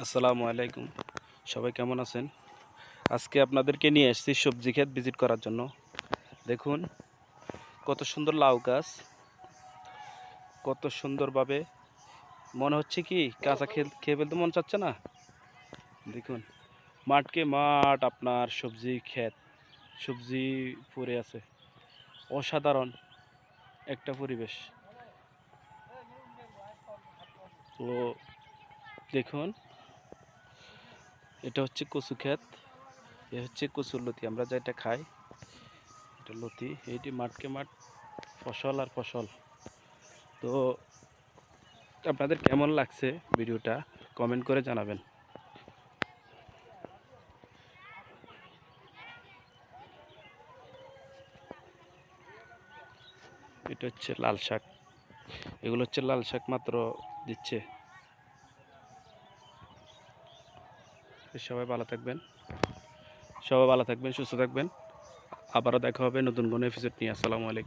আসসালামু আলাইকুম। সবাই কেমন আছেন? আজকে আপনাদেরকে নিয়ে এসেছি সবজি ক্ষেত ভিজিট করার জন্য। দেখুন, কত সুন্দর লাউ গাছ। কত সুন্দরভাবে মনে হচ্ছে কি, কাঁচা খেয়ে খেয়ে ফেলতে মন চাচ্ছে না? দেখুন, মাঠকে মাঠ আপনার সবজি ক্ষেত। সবজি পড়ে আছে। অসাধারণ একটা পরিবেশ। তো দেখুন এটা হচ্ছে কচু ক্ষেত। এ হচ্ছে কচুর লতি, আমরা যেটা খাই, এটা লতি। এইটি মাঠকে মাঠ, ফসল আর ফসল। তো আপনাদের কেমন লাগছে ভিডিওটা, কমেন্ট করে জানাবেন। এটা হচ্ছে লাল শাক। এগুলো হচ্ছে লাল শাক মাত্র দিচ্ছে। সবাই ভালো থাকবেন। সবাই ভালো থাকবেন, সুস্থ থাকবেন। আবারও দেখা হবে নতুন কোনো এপিসোড নিয়ে। আসসালামু আলাইকুম।